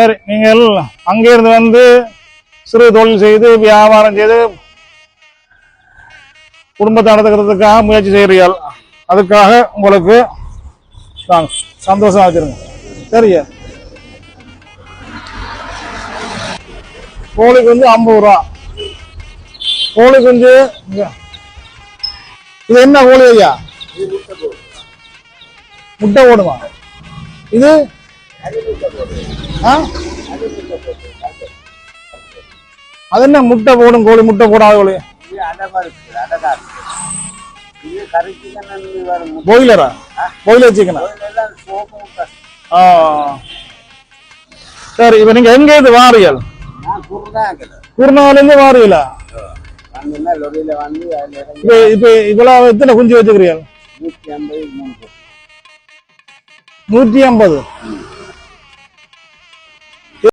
சரி நீங்கள் அங்கிருந்து வந்து சிறு தொழில் செய்து வியாபாரம் செய்து குடும்பத்தை நடத்துக்கிறதுக்காக முயற்சி செய்கிறீர்கள். அதுக்காக உங்களுக்கு நான் சந்தோஷம் வச்சிருங்க. சரியா கோழி குஞ்சு ஐம்பது ரூபா. கோழி குஞ்சு இது என்ன கோழி ஐயா? முட்டை ஓடுமா இது? அது என்ன முட்டை போடும் கோழி முட்டை போடாத கோழி? பாய்லரா பாய்லர் சிக்கனா சரி இப்போ நீங்க எங்க இருந்து வாரியல் குருநாவிலேருந்து வாரியலா இப்போ இப்போ இவ்வளவு எத்தனை குஞ்சு வச்சுக்கிறீர்கள்? நூற்றி ஐம்பது